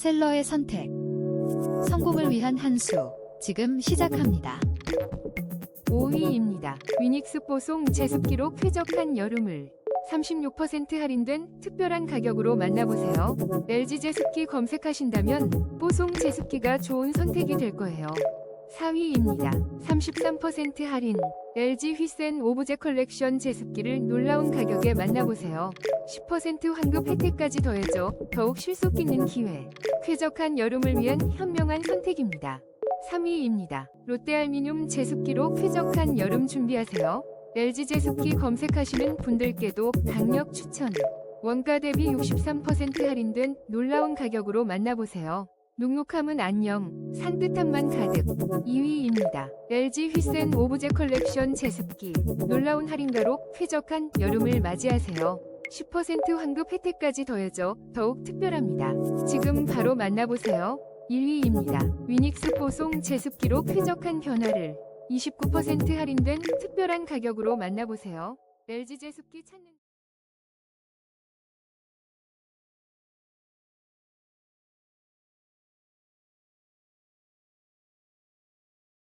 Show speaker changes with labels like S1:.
S1: 셀러의 선택. 성공을 위한 한 수. 지금 시작합니다.
S2: 5위입니다. 위닉스 뽀송 제습 기로 쾌적한 여름을 36% 할인된 특별한 가격으로 만나보세요. LG 제습기 검색하신다면 뽀송 제습기가 좋은 선택이 될 거예요. 4위입니다. 33% 할인 LG 휘센 오브제 컬렉션 제습기를 놀라운 가격에 만나보세요. 10% 환급 혜택까지 더해져 더욱 실속 있는 기회. 쾌적한 여름을 위한 현명한 선택입니다. 3위입니다. 롯데알미늄 제습기로 쾌적한 여름 준비하세요. LG 제습기 검색하시는 분들께도 강력 추천. 원가 대비 63% 할인된 놀라운 가격으로 만나보세요. 눅눅함은 안녕, 산뜻함만 가득. 2위입니다. LG 휘센 오브제 컬렉션 제습기. 놀라운 할인가로 쾌적한 여름을 맞이하세요. 10% 환급 혜택까지 더해져 더욱 특별합니다. 지금 바로 만나보세요. 1위입니다. 위닉스 뽀송 제습기로 쾌적한 변화를 29% 할인된 특별한 가격으로 만나보세요. LG 제습기 찾는